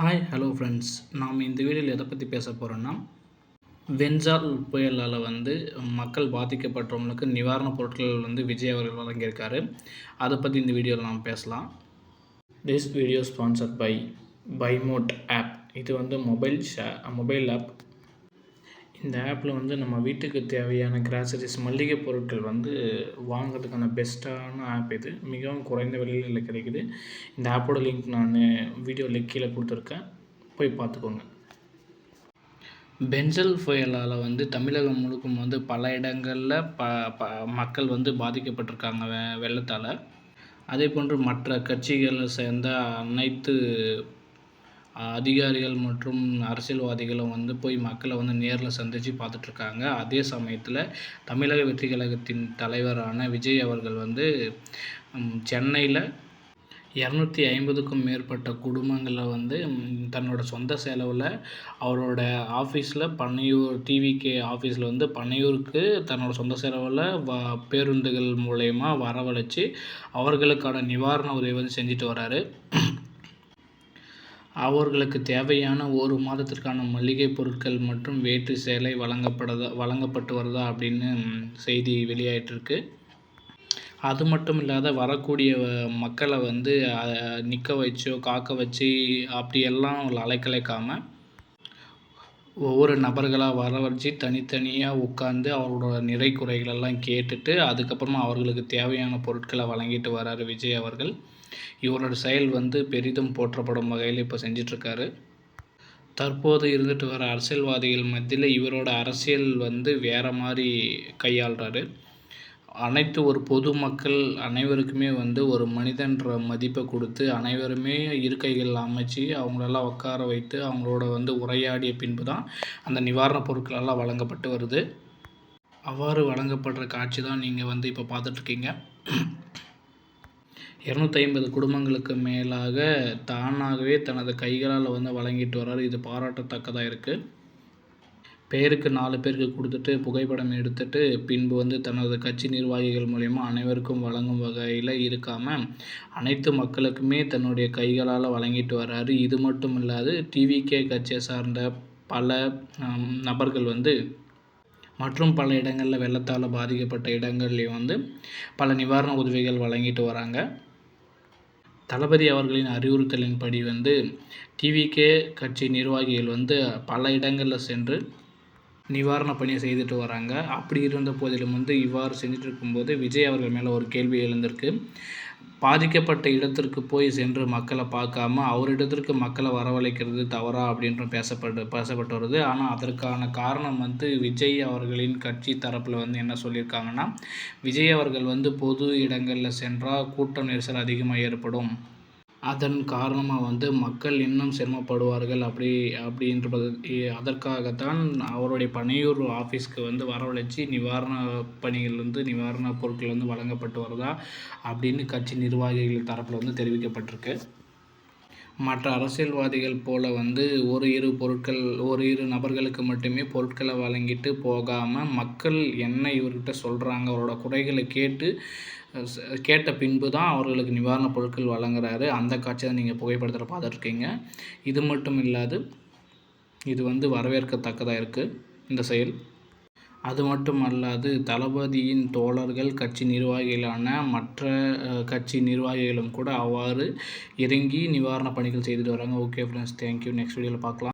Hi hello friends நாம் இந்த வீடியோவில் எதை பற்றி பேச போகிறோன்னா வெஞ்சால் புயலால் வந்து மக்கள் பாதிக்கப்பட்டவங்களுக்கு நிவாரணப் பொருட்கள் வந்து விஜய் அவர்கள் வழங்கியிருக்காரு. அதை பற்றி இந்த வீடியோவில் நாம் பேசலாம். திஸ் வீடியோ ஸ்பான்சர்ட் பை பைமோட் ஆப் இது வந்து மொபைல் ஷே மொபைல் ஆப் இந்த ஆப்பில் வந்து நம்ம வீட்டுக்கு தேவையான கிராசரிஸ் மளிகை பொருட்கள் வந்து வாங்குறதுக்கான பெஸ்ட்டான ஆப் இது. மிகவும் குறைந்த விலையில் கிடைக்குது. இந்த ஆப்போட லிங்க் நான் வீடியோ கீழே கொடுத்துருக்கேன். போய் பார்த்துக்கோங்க. பென்சல் புயலால் வந்து தமிழகம் முழுக்கும் வந்து பல இடங்களில் ப ப மக்கள் வந்து பாதிக்கப்பட்டிருக்காங்க வெ வெள்ளத்தால். அதே போன்று மற்ற கட்சிகளை சேர்ந்த அனைத்து அதிகாரிகள் மற்றும் அரசியல்வாதிகளும் வந்து போய் மக்களை வந்து நேரில் சந்தித்து பார்த்துட்ருக்காங்க. அதே சமயத்தில் தமிழக வெற்றி கழகத்தின் தலைவரான விஜய் அவர்கள் வந்து சென்னையில் இரநூத்தி ஐம்பதுக்கும் மேற்பட்ட குடும்பங்களை வந்து தன்னோட சொந்த செலவில் அவரோட ஆஃபீஸில் பண்ணையூர் டிவிகே ஆஃபீஸில் வந்து பண்ணையூருக்கு தன்னோட சொந்த செலவில் வ பேருந்துகள் மூலயமா வரவழைச்சி அவர்களுக்கான நிவாரண உதவி வந்து செஞ்சுட்டு வராரு. அவர்களுக்கு தேவையான ஒரு மாதத்திற்கான மளிகை பொருட்கள் மற்றும் வேட்டி சேலை வழங்கப்படுதா வழங்கப்பட்டு வருதா அப்படின்னு செய்தி வெளியாயிட்டிருக்கு. அது மட்டும் இல்லாத வரக்கூடிய மக்களை வந்து நிற்க வச்சோ காக்க வச்சு அப்படியெல்லாம் அவங்களை அலைக்கலைக்காமல் ஒவ்வொரு நபர்களாக வர தனித்தனியாக உட்காந்து அவர்களோட நிறை குறைகளெல்லாம் கேட்டுட்டு அதுக்கப்புறமா அவர்களுக்கு தேவையான பொருட்களை வழங்கிட்டு வராரு விஜய் அவர்கள். இவரோட செயல் வந்து பெரிதும் போற்றப்படும் வகையில் இப்போ செஞ்சிட்ருக்காரு. தற்போது இருந்துட்டு வர அரசியல்வாதிகள் மத்தியில் இவரோட அரசியல் வந்து வேறு மாதிரி கையாளுறாரு. அனைத்து ஒரு பொதுமக்கள் அனைவருக்குமே வந்து ஒரு மனிதன்ற மதிப்பை கொடுத்து அனைவருமே இருக்கைகள் அமைச்சு அவங்களெல்லாம் உட்கார வைத்து அவங்களோட வந்து உரையாடிய பின்பு தான் அந்த நிவாரணப் பொருட்களெல்லாம் வழங்கப்பட்டு வருது. அவ்வாறு வழங்கப்படுற காட்சி தான் நீங்கள் வந்து இப்போ பார்த்துட்ருக்கீங்க. இரநூத்தி ஐம்பது குடும்பங்களுக்கு மேலாக தானாகவே தனது கைகளால் வந்து வழங்கிட்டு வர்றாரு. இது பாராட்டத்தக்கதாக இருக்குது பேருக்கு நாலு பேருக்கு கொடுத்துட்டு புகைப்படம் எடுத்துட்டு பின்பு வந்து தனது கட்சி நிர்வாகிகள் மூலயமா அனைவருக்கும் வழங்கும் வகையில் இருக்காமல் அனைத்து மக்களுக்குமே தன்னுடைய கைகளால் வழங்கிட்டு வர்றாரு. இது மட்டும் இல்லாது டிவிகே கட்சியை சார்ந்த பல நபர்கள் வந்து மற்றும் பல இடங்களில் வெள்ளத்தால் பாதிக்கப்பட்ட இடங்கள்லேயும் வந்து பல நிவாரண உதவிகள் வழங்கிட்டு வராங்க. தளபதி அவர்களின் அறிவுறுத்தலின்படி வந்து டிவிகே கட்சி நிர்வாகிகள் வந்து பல இடங்களில் சென்று நிவாரண பணியை செய்துட்டு வராங்க. அப்படி இருந்த போதிலும் வந்து இவ்வாறு செஞ்சுட்டு இருக்கும்போது விஜய் அவர்கள் மேலே ஒரு கேள்வி எழுந்திருக்கு. பாதிக்கப்பட்ட இடத்திற்கு போய் சென்று மக்களை பார்க்காம அவரிடத்திற்கு மக்களை வரவழைக்கிறது தவறா அப்படின்ற பேசப்பட்டு பேசப்பட்டு வருது. ஆனால் அதற்கான காரணம் வந்து விஜய் அவர்களின் கட்சி தரப்பில் வந்து என்ன சொல்லியிருக்காங்கன்னா விஜய் அவர்கள் வந்து பொது இடங்களில் சென்றால் கூட்டம் நெரிசல் அதிகமாக ஏற்படும். அதன் காரணமாக வந்து மக்கள் இன்னும் சிரமப்படுவார்கள் அப்படி அப்படின்றது அதற்காகத்தான் அவருடைய பனையூர் ஆஃபீஸ்க்கு வந்து வரவழைச்சி நிவாரண பணிகள் வந்து நிவாரண பொருட்கள் வந்து வழங்கப்பட்டு வருதா அப்படின்னு கட்சி நிர்வாகிகள் தரப்பில் வந்து தெரிவிக்கப்பட்டிருக்கு. மற்ற அரசியல்வாதிகள் போல் வந்து ஒரு இரு பொருட்கள் ஒரு இரு நபர்களுக்கு மட்டுமே பொருட்களை வழங்கிட்டு போகாமல் மக்கள் என்ன இவர்கிட்ட சொல்கிறாங்க அவரோட குறைகளை கேட்டு கேட்ட பின்பு தான் அவர்களுக்கு நிவாரணப் பொருட்கள் வழங்குறாரு. அந்த காட்சியை நீங்கள் புகைப்படத்தில் பார்த்துருக்கீங்க இது மட்டும் இல்லாது இது வந்து வரவேற்கத்தக்கதாக இருக்குது இந்த செயல்? அது மட்டும் அல்லாது தளபதியின் தோழர்கள் கட்சி நிர்வாகிகளான மற்ற கட்சி நிர்வாகிகளும் கூட அவ்வாறு இறங்கி நிவாரணப் பணிகள் செய்துட்டு வராங்க. ஓகே ஃப்ரெண்ட்ஸ் தேங்க்யூ நெக்ஸ்ட் வீடியோவில் பார்க்கலாம்.